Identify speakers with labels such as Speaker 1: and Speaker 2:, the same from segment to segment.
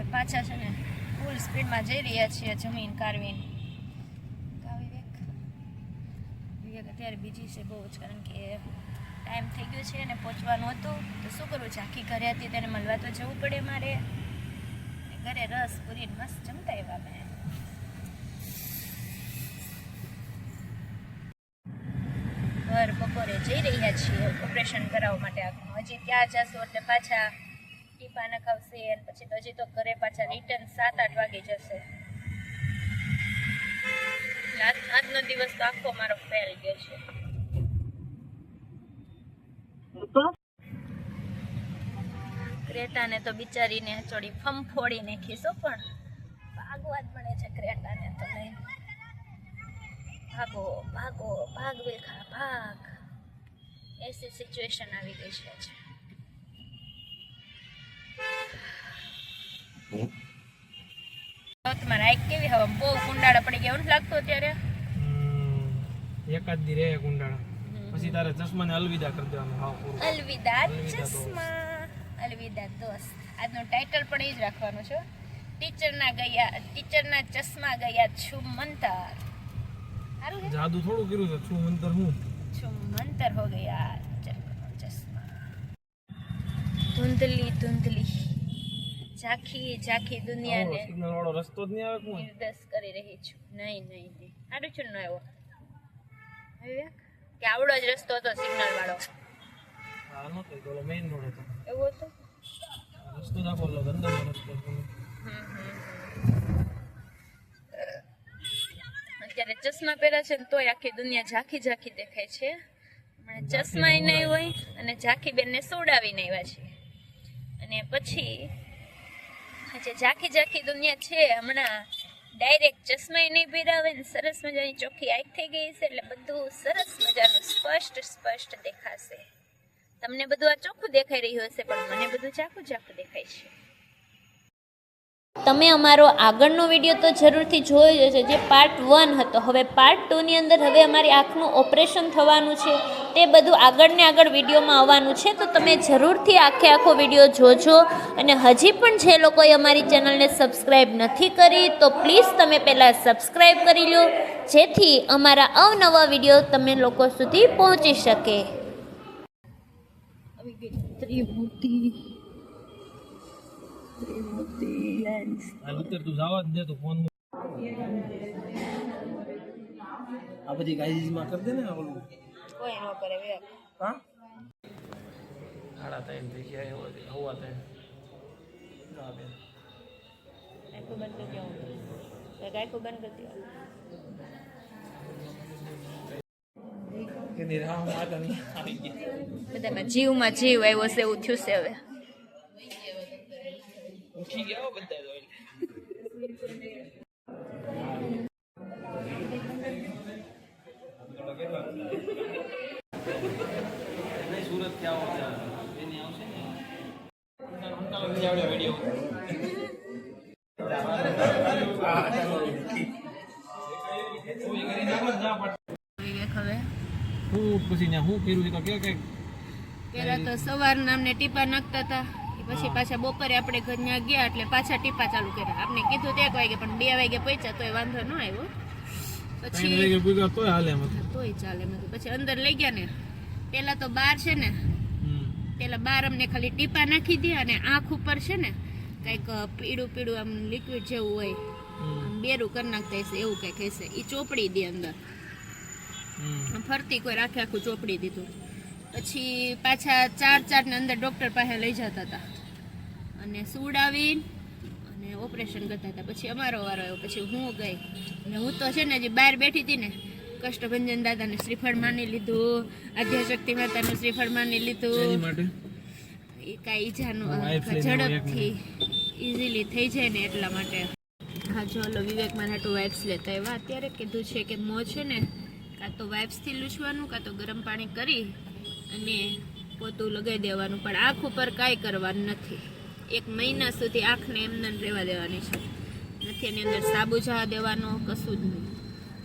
Speaker 1: હવે પાછા છે ને ફૂલ સ્પીડમાં જઈ રહ્યા છીએ જમીન કારવીન વિવેક વિવેક અત્યારે બીજી છે બહુ જ, કારણ કે ટાઈમ થઈ ગયો છે અને પહોંચવાનું હતું. તો શું કરવું છે? આખી ઘરે હતી, તેને મળવા તો જવું પડે મારે. ઘરે રસ પૂરી મસ્ત જમતા એવા મેં ઘર બપોરે જઈ રહ્યા છીએ. ઓપરેશન કરાવવા માટે આખું હજી ત્યાં જશું એટલે પાછા ટીપા ખાવશે અને પછી હજી તો ઘરે પાછા રિટર્ન સાત, આઠ વાગે જશે. આજનો દિવસ તો આખો મારો ફેલ ગયો છે. ક્રેટાને તો બિચારીને ચોડી ફંફોડી નાખીશો પણ. ભાગવા જ મળે છે ક્રેટાને તો નહીં. ભાગો ભાગો, ભાગ, વિલખા, ભાગ. એસી સિચ્યુએશન આવી ગઈ છે આજે. તો તમારે આંખ કેવી હવા બહુ કુંડાળા પડી ગયા એવું લાગતું અત્યારે?
Speaker 2: એકાદ દી રે ગુંડાળા પછી તારે ચશ્માને અલવિદા કરી દેવાનું. હાવ પૂરું.
Speaker 1: અલવિદા
Speaker 2: અલવિદા
Speaker 1: ચશ્મા. અલવિદા દોસ્ત. આજનું ટાઇટલ પણ એ જ રાખવાનું છે. ટીચરના ગયા ટીચરના ચશ્મા ગયા છું? મંતર
Speaker 2: જાદુ થોડું કર્યું છે છું મંતર હું?
Speaker 1: છું મંતર હો ગયા ચશ્મા. ધૂંધલી ધૂંધલી. ઝાંખી ઝાંખી દુનિયાને
Speaker 2: સિગ્નલ વાળો રસ્તો જ નહીં આવે કોઈ?
Speaker 1: નિર્દેશ કરી રહી છું. નહીં નહીં નહીં. આડું છું નો આવ્યો વિવેક કે આવડો જ રસ્તો હતો સિગ્નલ વાળો
Speaker 2: હા તો ઓલો મેઈન રોડ હતો.
Speaker 1: એવો હતું?
Speaker 2: રસ્તો ના બોલો ગંદો રસ્તો
Speaker 1: અત્યારે ચશ્મા પહેર્યા છે ને તોય આખી દુનિયા ઝાંખી ઝાંખી દેખાય છે. હમણાં ચશ્મા નહીં હોય. અને ઝાંખી બેનને સોડાવીને આવ્યા છે. અને પછી આજે ઝાંખી ઝાંખી દુનિયા છે. હમણાં ડાયરેક્ટ ચશ્મા નહીં પહેરાવે ને સરસ મજાની ચોખ્ખી આંખ થઈ ગઈ છે એટલે બધું સરસ મજાનું સ્પષ્ટ સ્પષ્ટ દેખાશે. તમને બધું આ ચોખ્ખું દેખાઈ રહ્યું હશે, પણ મને બધું ઝાંખું ઝાંખું દેખાય છે. તમે અમારો આગળનો વીડિયો તો જરૂરથી જોયો હશે, જે પાર્ટ વન હતો. હવે પાર્ટ ટુની અંદર હવે અમારી આંખનું ઓપરેશન થવાનું છે. તે બધું આગળને આગળ વિડીયોમાં આવવાનું છે, તો તમે જરૂરથી આખે આખો વીડિયો જોજો. અને હજી પણ જે લોકોએ અમારી ચેનલને સબસ્ક્રાઈબ નથી કરી, તો પ્લીઝ તમે પહેલાં સબસ્ક્રાઈબ કરી લો, જેથી અમારા અવનવા વીડિયો તમે લોકો સુધી પહોંચી શકે.
Speaker 2: હાલ ઉત્તર તું જવા જ દે તો ફોન આ બધી ગાઈઝમાં કરી દે ને ઓલું.
Speaker 1: કોઈ ન કરે
Speaker 2: હા? સાડા ત્રણ થઈ ગયા. હવા ત્રણ હા બેન.
Speaker 1: આખું બંધ કરી દેવાનું ગાયકું બંધ કરી
Speaker 2: ગયા
Speaker 1: બધામાં જીવમાં જીવ આવ્યો છે એવું થયું છે હવે.
Speaker 2: ઉઠી ગયા બધા. નહીં, સુરતથી આવો એની આવશે ને
Speaker 1: તો સવારના ટીપા નાખતા હતા પછી પાછા બપોરે આપણે ઘર ત્યાં ગયા એટલે પાછા ટીપા ચાલુ કર્યા. આપણે કીધું તો એક વાગે પણ બે વાગે પહોંચ્યા તોય વાંધો ન આવ્યો. પછી
Speaker 2: તોય હાલે.
Speaker 1: તોય ચાલે પછી અંદર લઈ ગયા ને. પેલા તો બાર છે ને પેલા બાર અમને ખાલી ટીપા નાખી દે અને આંખ ઉપર છે ને કંઈક પીળું પીળું આમ લિક્વિડ જેવું હોય બેરું કરી નાખતા હશે એવું કંઈક હશે. એ ચોપડી દે અંદર. ફરતી કોઈ રાખે આખું ચોપડી દીધું. પછી પાછા ચાર ચારને અંદર ડૉક્ટર પાસે લઈ જતા હતા. અને સુડાવી અને ઓપરેશન કરતા હતા. પછી અમારો વારો આવ્યો. પછી હું ગઈ. અને હું તો છે ને હજી બહાર બેઠી હતી ને કષ્ટભંજન દાદાને શ્રીફળ માની લીધું આદ્યશક્તિ માતાનું શ્રીફળ માની લીધું. એ કાંઈ ઈજાનું ઝડપથી ઇઝીલી થઈ જાય ને એટલા માટે. હા જો હલો વિવેક મારા હાટુ વાઇપ્સ લેતા એવા અત્યારે કીધું છે કે મો છે ને કાં તો વાઇપ્સથી લૂછવાનું કાં તો ગરમ પાણી કરી અને પોતું લગાવી દેવાનું, પણ આંખ ઉપર કાંઈ કરવાનું નથી. એક મહિના સુધી આંખને એમને રહેવા દેવાની છે. નથી, એની અંદર સાબુ જવા દેવાનો, કશું જ નહીં.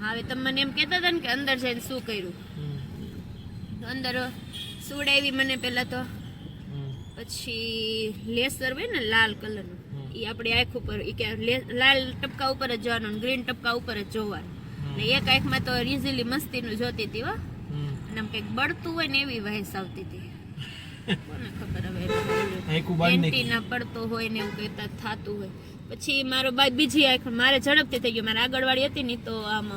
Speaker 1: હવે તમે મને એમ કહેતા હતા ને કે અંદર જઈને શું કર્યું. અંદર સુડાવી મને પહેલાં તો. પછી લેસર હોય ને લાલ કલરનું એ આપણી આંખ ઉપર એ કે લાલ ટપકા ઉપર જ જોવાનું ગ્રીન ટપકા ઉપર જ જોવાનું. ને એક આંખમાં તો ઇઝીલી મસ્તીનું જોતી હતી હો. અને આમ કંઈક બળતું હોય ને એવી વહેસ આવતી હતી. કોને ખબર હવે. એન્ટીના પડતો હોય ને એવું કહેતા થતું હોય. પછી મારો બા બીજી આંખ મારે ઝડપથી થઈ ગયો. મારે આગળવાળી હતી ને તો આમ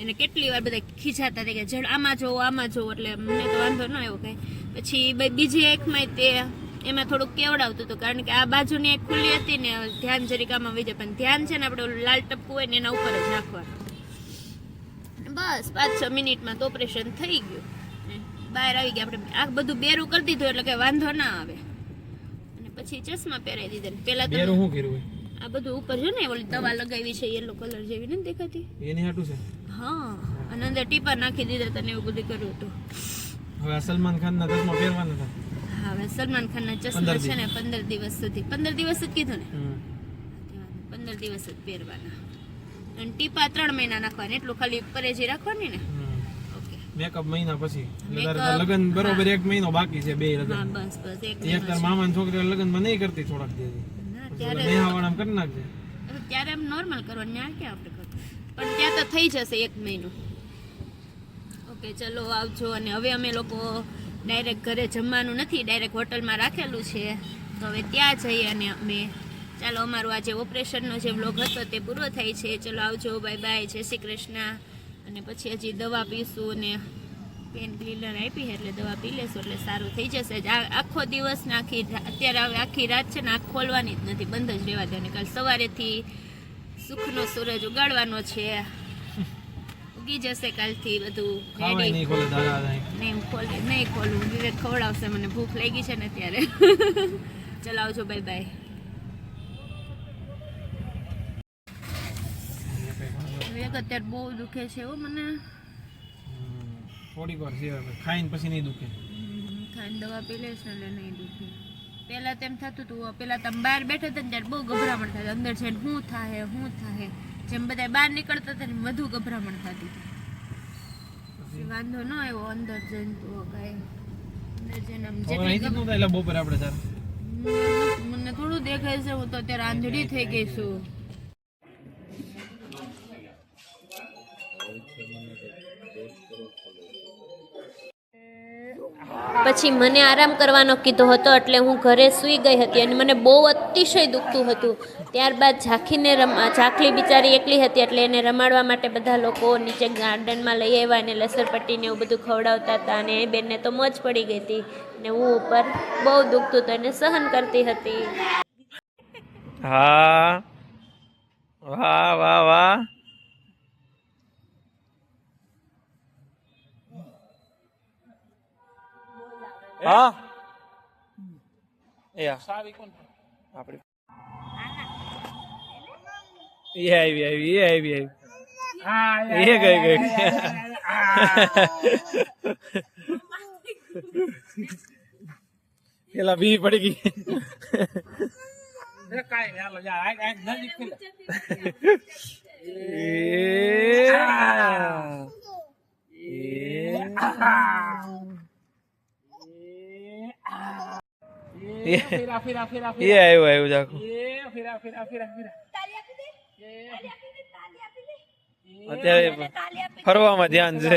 Speaker 1: એને કેટલી વાર બધા ખીજાતા હતા કે જડ આમાં જોવો આમાં જોવો એટલે મને તો વાંધો ન આવ્યો કાંઈ. પછી બઈ- બીજી આંખમાં તે એમાં થોડુંક કેવડાવતું હતું કારણ કે આ બાજુની એક ખુલ્લી હતી ને ધ્યાન જરીક આમાં વહી પણ ધ્યાન છે ને આપણે લાલ ટપકું હોય ને એના ઉપર જ રાખવાનું બસ પાંચ છ મિનિટમાં તો ઓપરેશન થઈ ગયું. બહાર આવી ગયા આપણે. આ બધું બેરું કરી દીધું એટલે કે વાંધો ના આવે. અને પછી ચશ્મા પહેરાવી દીધા ને.
Speaker 2: બેરું
Speaker 1: તો
Speaker 2: શું કર્યું
Speaker 1: આ બધું ઉપર છે ને ઓલી દવા લગાવી છે યલો કલર જેવી નથી દેખાતી?
Speaker 2: એની હાટું છે?
Speaker 1: હા. અને અંદર ટીપા નાખી દીધા તને એવું બધું કર્યું હતું.
Speaker 2: હવે સલમાન સલમાન ખાનના ચશ્મા પહેરવાના હતા?
Speaker 1: હવે સલમાન ખાનના ચશ્મા છે ને પંદર દિવસ સુધી. પંદર દિવસ જ કીધું ને. પંદર દિવસ જ પહેરવાના. અને ટીપા ત્રણ મહિના નાખવાની. એટલું ખાલી પરેજી રાખવાની ને?
Speaker 2: મેકઅપ મહિના પછી. લગન બરોબર એક મહિનો બાકી છે બે લગન.
Speaker 1: બસ બસ એક
Speaker 2: એક તાર મામાની છોકરી લગનમાં નહીં કરતી થોડાક દે
Speaker 1: ત્યારે
Speaker 2: ઓલા કરી નાખજે.
Speaker 1: ત્યારે એમ નોર્મલ કરવાનું ત્યાં કે આપણે કરવું? પણ ત્યાં તો થઈ જશે એક મહિનો. ઓકે ચલો આવજો. અને હવે અમે લોકો ડાયરેક્ટ ઘરે જમવાનું નથી ડાયરેક્ટ હોટલમાં રાખેલું છે. તો હવે ત્યાં જઈએ અને અમે ચાલો અમારું આજે ઓપરેશનનો જે વ્લોગ હતો તે પૂરો થાય છે. ચલો આવજો. બાય બાય જય શ્રી કૃષ્ણ. અને પછી હજી દવા પીશું અને પેન ક્લિનર આપી એટલે દવા પી લેશું એટલે સારું થઈ જશે. આખો દિવસ ને આખી અત્યારે હવે આખી રાત છે ને આંખ ખોલવાની જ નથી બંધ જ રહેવા દેવાની. કાલ સવારેથી સુખનો સૂરજ ઉગાડવાનો છે. ઉગી જશે કાલથી બધું રેડી
Speaker 2: નહીં ખોલે
Speaker 1: નહીં. ખોલું વિવેક ખવડાવશે મને ભૂખ લાગી છે ને ત્યારે ચલાવજો બાય બાય વિવેક અત્યારે બહુ દુખે છે એવું મને.
Speaker 2: થોડીક વાર છે ખાઈને પછી નહીં દુખે.
Speaker 1: ખાઈને દવા પી લઈશ એટલે નહીં દુખે. પહેલા તેમ થતું હતું પહેલા તમે બહાર બેઠા હતા ને ત્યારે બહુ ગભરામણ થતી અંદર છે શું થાય શું થાય જેમ બધા બહાર નીકળતા હતા ને વધુ ગભરામણ થતી હતી. વાંધો ન આવ્યો અંદર જઈને તો કાંઈ. મને થોડું દેખાય છે હું તો અત્યારે આંધળી થઈ ગઈ છું. પછી મને આરામ કરવાનો કીધો હતો એટલે હું ઘરે સૂઈ ગઈ હતી અને મને બહુ અતિશય દુખતું હતું. ત્યારબાદ ઝાંખીને રમા, ઝાંખલી બિચારી એકલી હતી એટલે એને રમાડવા માટે બધા લોકો નીચે ગાર્ડનમાં લઈ આવ્યા અને લસરપટ્ટીને એવું બધું ખવડાવતા હતા અને એ બેનને તો મોજ પડી ગઈ હતી ને હું ઉપર બહુ દુખતું હતું એને સહન કરતી હતી.
Speaker 2: હા, વાહ વાહ વાહ. હા? એ કોણ આપણી એ આવી આવી એ આવી આવી. એ ગઈ ગઈ. પેલા બી પડી ગઈ. એ આ. એ એ આવ્યો આવ્યો જાકો. અત્યારે ફરવામાં ધ્યાન છે.